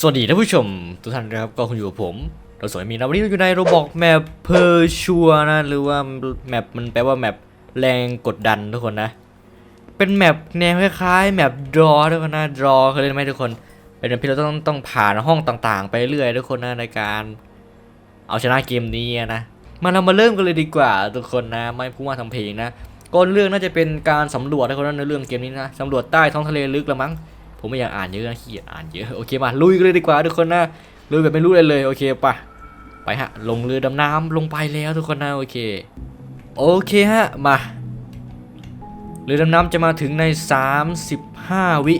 สวัสดีท่านผู้ชมทุกท่านนะครับก็คุณอยู่กับผม เราสวยมีนะวันนี้เราอยู่ในโรบอกแมปเพอร์ชัวนะ หรือว่าแมปมันแปลว่าแมปแรงกดดันทุกคนนะ เป็นแมปแนวคล้ายๆแมปดรอทุกคนนะดรอเคยเล่นไหมทุกคนเป็นแมปที่เราต้องต้องผ่านห้องต่างๆ ไปเรื่อยทุกคนนะในการ เอาชนะเกมนี้นะมาเรามาเริ่มกันเลยดีกว่าทุกคนนะ ไม่พูดว่าทำเพลงนะก่อนเรื่องน่าจะเป็นการสำรวจทุกคนนะในเรื่องเกมนี้นะสำรวจใต้ท้องทะเลลึกละมั้ง ผมไม่อยากอ่านเยอะนะขี้เกียจอ่านเยอะโอเคมาลุยกันเลยดีกว่าทุกคนนะลุยแบบไม่รู้อะไรเลยโอเคปะไปฮะลงเรือดำน้ำลงไปแล้วทุกคนนะโอเคโอเคฮะมาเรือดำน้ำจะมาถึงใน 35 วิ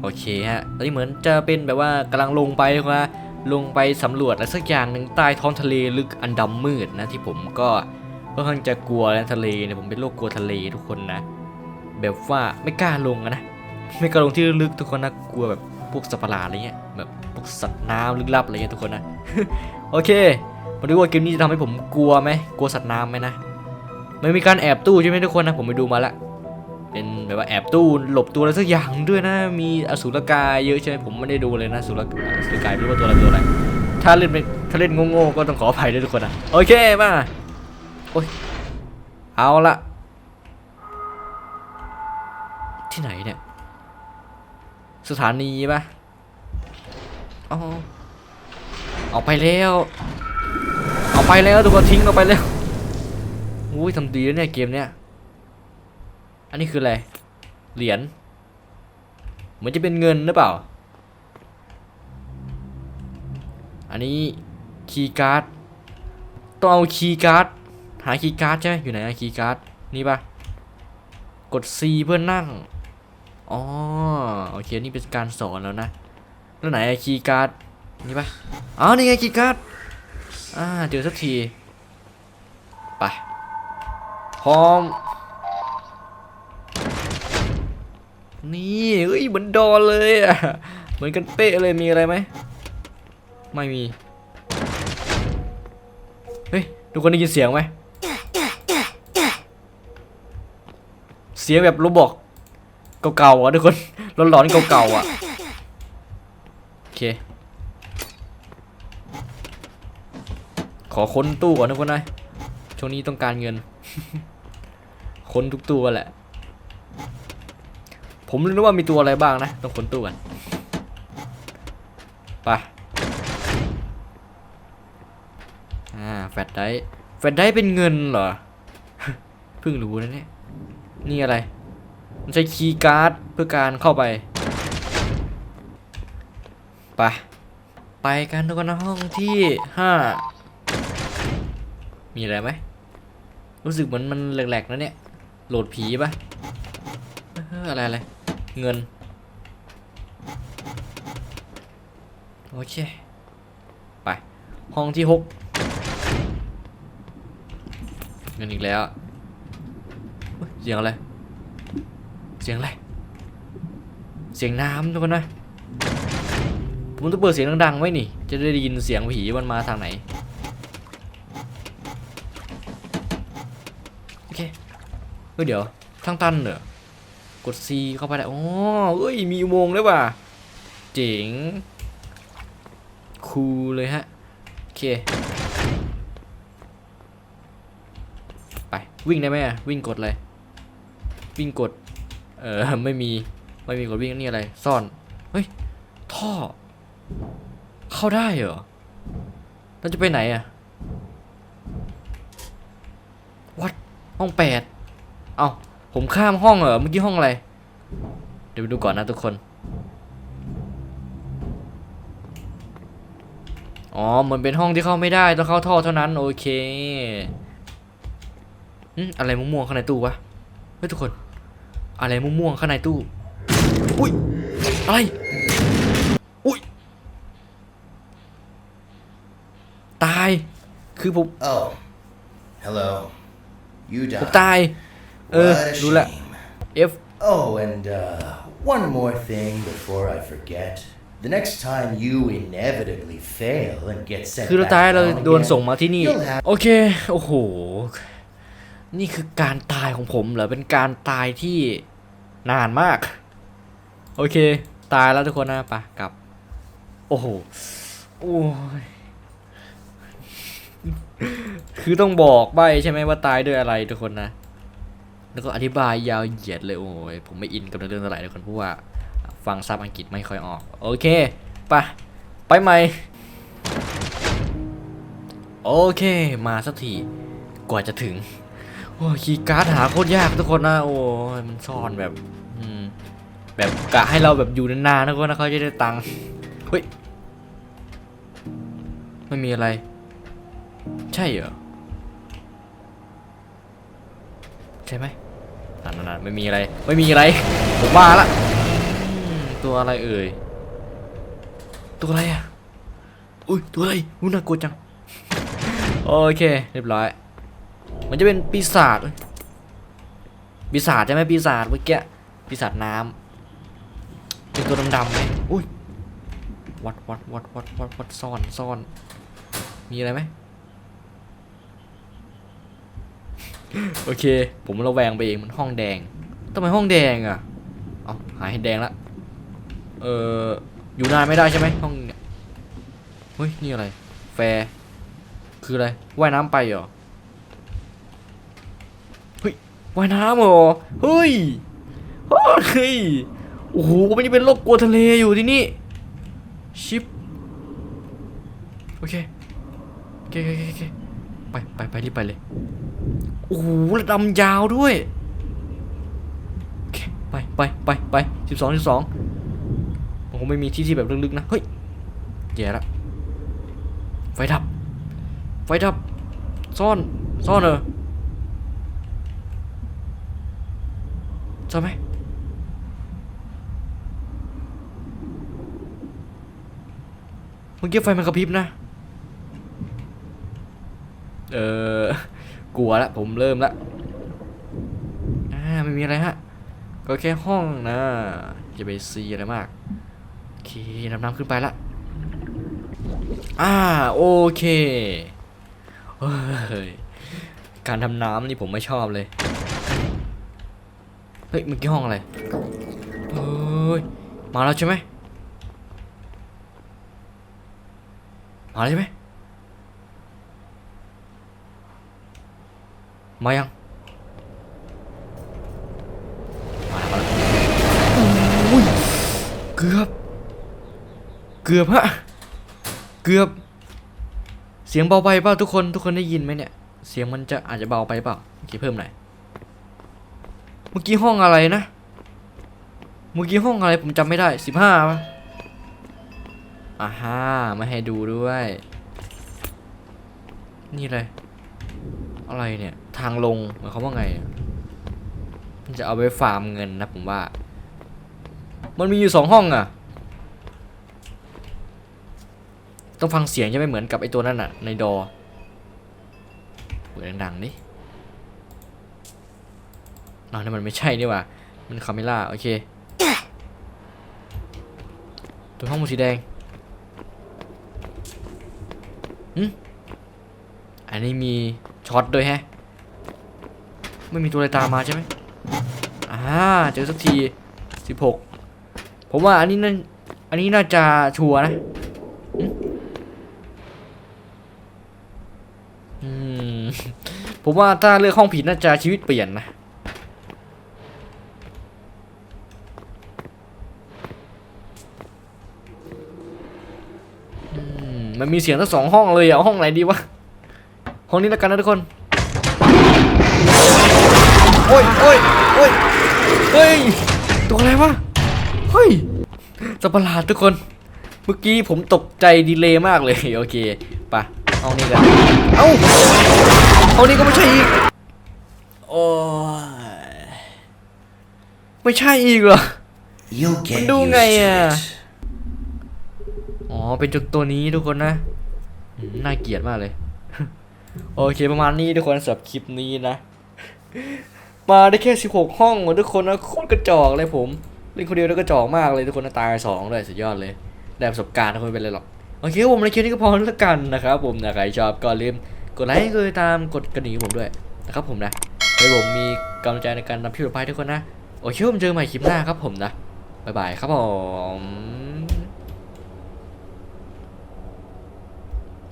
โอเคฮะตอนนี้เหมือนจะเป็นแบบว่ากำลังลงไปนะลงไปสำรวจอะไรสักอย่างหนึ่งใต้ท้องทะเลลึกอันดำมืดนะที่ผมก็ค่อนข้างจะกลัวนะทะเลเนี่ยผมเป็นโรคกลัวทะเลทุกคนนะ แบบว่าไม่กล้าลงนะไม่กล้าลงที่ลึกทุกคนนะกลัวแบบพวกสัตว์ประหลาดอะไรเงี้ยแบบพวกสัตว์น้ำลึกลับอะไรเงี้ยทุกคนนะโอเคมาดูว่าเกมนี้จะทำให้ผมกลัวไหมกลัวสัตว์น้ำไหมนะไม่มีการแอบตู้ใช่ไหมทุกคนนะผมไปดูมาละเป็นแบบว่าแอบตู้หลบตัวอะไรสักอย่างด้วยนะ มีอสูรกายเยอะใช่ไหมผมไม่ได้ดูเลยนะอสูรอสูรกายไม่รู้ว่าตัวอะไรตัวอะไรถ้าเล่นเป็นถ้าเล่นโง่ๆก็ต้องขออภัยด้วยทุกคนนะโอเคมาโอ้ยเอาละ ที่ไหนเนี่ย สถานีปะเอ๋อเอาไปแล้ว เอาไปแล้วทุกคนทิ้งเอาไปแล้วอุ้ยทำดีแล้วเนี่ยเกมเนี้ย อันนี้คืออะไร เหรียญ เหมือนจะเป็นเงินหรือเปล่า อันนี้คีย์การ์ด ต้องเอาคีย์การ์ด หาคีย์การ์ดใช่ไหมอยู่ไหนอะคีย์การ์ด นี่ปะกด C เพื่อนั่ง อ๋อโอเคนี่เป็นการสอนแล้วนะแล้วไหนคีย์การ์ดนี่ปะอ๋อนี่ไงคีย์การ์ดอ่าเจอสักทีไปพร้อมนี่เอ้ยเหมือนดอนเลยอะเหมือนกันเป๊ะเลยมีอะไรไหมไม่มีเฮ้ยทุกคนได้ยินเสียงไหมเสียงแบบโรบอก เก่าๆอะทุกคนร้อนๆเก่าๆอะโอเคขอค้นตู้ก่อนทุกคนนะช่วงนี้ต้องการเงิน ค้นทุกตู้แหละ ผมรู้ว่ามีตัวอะไรบ้างนะ ต้องค้นตู้กันไปอ่าแฟลชไดรฟ์แฟลชไดรฟ์เป็นเงินเหรอ เพิ่งรู้นะเนี่ย นี่อะไร มันใช้คีย์การ์ดเพื่อการเข้าไป ไป ไปกันทุกคนนะห้องที่ห้ามีอะไรไหม รู้สึกเหมือนมันแหลกๆนะเนี่ย โหลดผีปะเอ้อะไรอะไร เงิน โอเค ไป ห้องที่หกเงินอีกแล้วเสียงอะไร สียงอะไร เสียงน้ำทุกคนนะ ผมต้องเปิดเสียงดังๆไว้นี่ จะได้ยินเสียงผีมันมาทางไหน โอเคเฮ้ยเดี๋ยวทางตันเหรอกด C เข้าไปได้อ๋อเอ้ย มีอุโมงค์ด้วยว่ะ เจ๋ง คูลเลยฮะ โอเค ไป วิ่งได้ไหมอะวิ่งกดเลย วิ่งกด เออไม่มีไม่มีกดวิ่งนี่อะไร ซ่อน เฮ้ย ท่อ เข้าได้เหรอเราจะไปไหนอะวัดห้องแปดเอ้าผมข้ามห้องเหรอ เมื่อกี้ห้องอะไร เดี๋ยวไปดูก่อนนะทุกคน อ๋อเหมือนเป็นห้องที่เข้าไม่ได้ ต้องเข้าท่อเท่านั้น โอเคอืมอะไรม่วงๆข้างในตู้วะ เฮ้ยทุกคน อะไรม่วงๆข้างในตู้ อุ้ย อะไร อุ้ย ตาย คือผม Oh, hello. You ผม died. ตาย เออ What a รู้ละ shame. F Oh, and uh, one more thing before I forget. The next time you inevitably fail and get sent คือเรา back ตายเรา down โดน again, ส่งมาที่นี่ you'll have โอเค โอ้โห นี่คือการตายของผมเหรอ เป็นการตายที่นานมาก โอเค ตายแล้วทุกคนนะไปะกลับ โอ้โห โอ้ย คือต้องบอกใบใช่ไหมว่าตายด้วยอะไรทุกคนนะ แล้วก็อธิบายยาวเหยียดเลยโอ้ย ผมไม่อินกับเรื่องเท่าไหร่ทุกคนเพราะว่าฟังซับอังกฤษไม่ค่อยออก โอเคไปะไปใหม่ โอเค มาสักที กว่าจะถึง โอ้ยคีย์การ์ดหาโคตรยากทุกคนนะโอ้ยมันซ่อนแบบอืมแบบกะให้เราแบบอยู่นานๆนะก็นะเขาจะได้ตังค์เฮ้ยไม่มีอะไร ใช่เหรอใช่ไหมนั่นนั่นไม่มีอะไรไม่มีอะไรผมว่าละตัวอะไรเอ่ยตัวอะไรอะอุ้ยตัวอะไรอุ้ยน่ากลัวจังโอเค เรียบร้อย มันจะเป็นปีศาจปีศาจใช่ไหมปีศาจเมื่อกี้ปีศาจน้ำเป็นตัวดำๆไหมอุ้ยวัดวัดวัดวัดวัดวัดซ่อนซ่อนมีอะไรไหมโอเค ผมระแวงไปเองมันห้องแดงทำไมห้องแดงอะเอาหายแดงละเอออยู่นานไม่ได้ใช่ไหมห้องเนี่ยเฮ้ยนี่อะไร แฟร์คืออะไรว่ายน้ำไปเหรอ เฮ้ย ว่ายน้ำเหรอเฮ้ยเฮ้ยโอ้โหมันจะเป็นโรคกลัวทะเลอยู่ที่นี่ชิปโอเคโอเคโอเคโอเคไปไปไปรีบไปเลยโอ้โหระดำยาวด้วยโอเคไปไปไปไปสิบสองสิบสองโอ้โหไม่มีที่ที่แบบลึกๆนะเฮ้ยแย่ละไฟดับไฟดับซ่อนซ่อนเออ ซ่อนไหมเมื่อกี้ไฟมันกระพริบนะ เออกลัวละผมเริ่มละอ่าไม่มีอะไรฮะ ก็แค่ห้องนะอย่าไปซีอะไรมาก โอเคนำน้ำขึ้นไปละอ่าโอเคเฮ้ยการทำน้ำนี่ผมไม่ชอบเลย เฮ้ยเมื่อกี้ห้องอะไรเฮ้ยมาแล้วใช่ไหมมาแล้วใช่ไหมมายังมาแล้วมาแล้วโอ้ยเกือบ เกือบฮะเกือบ เสียงเบาไปเปล่าทุกคนทุกคนได้ยินไหมเนี่ย เสียงมันจะอาจจะเบาไปเปล่าโอกี้เพิ่มหน่อย เมื่อกี้ห้องอะไรนะ เมื่อกี้ห้องอะไรผมจำไม่ได้สิบห้าป่ะอ่าฮ่าม่ให้ดูด้วย นี่เลย อะไรเนี่ย ทางลงหมายความว่าไงมันจะเอาไปฟาร์มเงินนะผมว่า มันมีอยู่สองห้องอะต้องฟังเสียงจะไม่เหมือนกับไอตัวนั่นอะในดอเปิดดังๆดิ นอนนี่มันไม่ใช่นี่ว่า มันคาเมล่า โอเค ตัวห้องมันสีแดงหืมอันนี้มีช็อตด้วยแฮะ ไม่มีตัวอะไรตามมาใช่ไหมอ่า เจอสักทีสิบหกผมว่าอันนี้นั่นอันนี้น่าจะชัวร์นะอืมผมว่าถ้าเลือกห้องผิดน่าจะชีวิตเปลี่ยนนะ มมันมีเสียงทั้งสองห้องเลยอะเอาห้องไหนดีวะ ห้องนี้แล้วกันนะทุกคน โอ้ยโอ้ยโอ้ยเฮ้ย ตัวอะไรวะ เฮ้ยสัตว์ประหลาดทุกคน เมื่อกี้ผมตกใจดีเลย์มากเลย โอเคไปะห้องนี้กัน เอ้าห้องนี้ก็ไม่ใช่อีก โอ้ยไม่ใช่อีกเหรอ You'll get Đâu used ngày to à? it. อ๋อ เป็นจุดตัวนี้ทุกคนนะอืมน่าเกลียดมากเลย โอเคประมาณนี้ทุกคนสำหรับคลิปนี้นะ มาได้แค่ 16 ห้องว่ะทุกคนนะโคตรกระจอกเลยผมเล่นคนเดียวแล้วกระจอกมากเลยทุกคนนะตายสองเลยสุดยอดเลยได้ประสบการณ์ทุกคนไม่เป็นไรหรอกโอเคผมในคลิปนี้ก็พอแล้วกันนะครับผมนะใครชอบก็ลืมกดไลค์กดติดตามกดกระดิ่งให้ผมด้วยนะครับผมนะให้ผมมีกำลังใจในการทำคลิปต่อไปทุกคนนะ โอเคผมเจอกันใหม่คลิปหน้าครับผมนะบ๊บ๊ายบายครับผม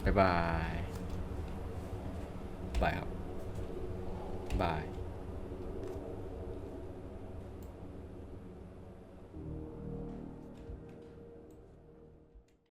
บ๊ายบายบายครับบาย